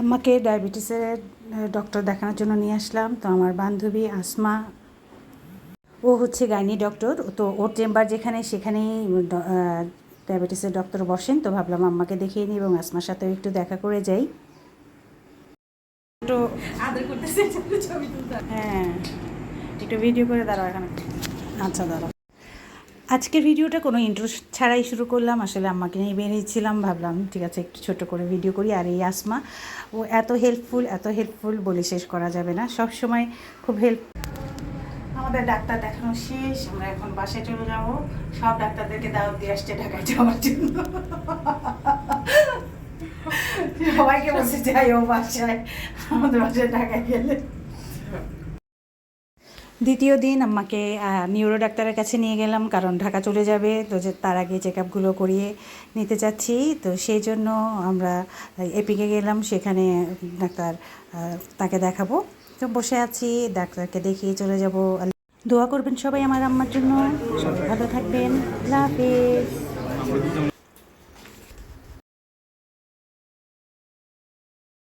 আম্মাকে ডায়াবেটিসের ডক্টর দেখানোর জন্য নিয়ে আসলাম। তো আমার বান্ধবী আসমা, ও হচ্ছে গাইনি ডক্টর তো ওর চেম্বার যেখানে সেখানেই ডায়াবেটিসের ডক্টর বসেন। তো ভাবলাম আম্মাকে দেখিয়ে নিই এবং আসমার সাথেও একটু দেখা করে যাই। হ্যাঁ একটু ভিডিও করে দাঁড়াও এখানে। আচ্ছা দাঁড়াও। আজকের ভিডিওটা কোনো ইন্ট্রো ছাড়াই শুরু করলাম। আসলে আম্মাকে নিয়ে বেরিয়েছিলাম, ভাবলাম ঠিক আছে, একটু ছোট করে ভিডিও করি। আর এই আসমা, ও এত হেল্পফুল এত হেল্পফুল বলে শেষ করা যাবে না। সব সময় খুব হেল্প আমাদের ডাক্তার দেখানো শেষ, আমরা এখন বাসায় চলে যাব। সব ডাক্তারদেরকে দাওয়াত দিয়ে আসছে ঢাকায় যাওয়ার জন্য। সবাইকে বলছে, যাই ও বাসায়, আমাদের বাসায় ঢাকায় গেলে। দ্বিতীয় দিন আমাকে নিউরো ডাক্তারের কাছে নিয়ে গেলাম, কারণ ঢাকা চলে যাবে, তো যে তার আগে চেক আপগুলো করিয়ে নিতে চাচ্ছি। তো সেই জন্য আমরা এপিকে গেলাম, সেখানে ডাক্তার তাকে দেখাবো। তো বসে আছি, ডাক্তারকে দেখিয়ে চলে যাব। দোয়া করবেন সবাই আমার আম্মার জন্য। সবাই ভালো থাকবেন। হাফেজ।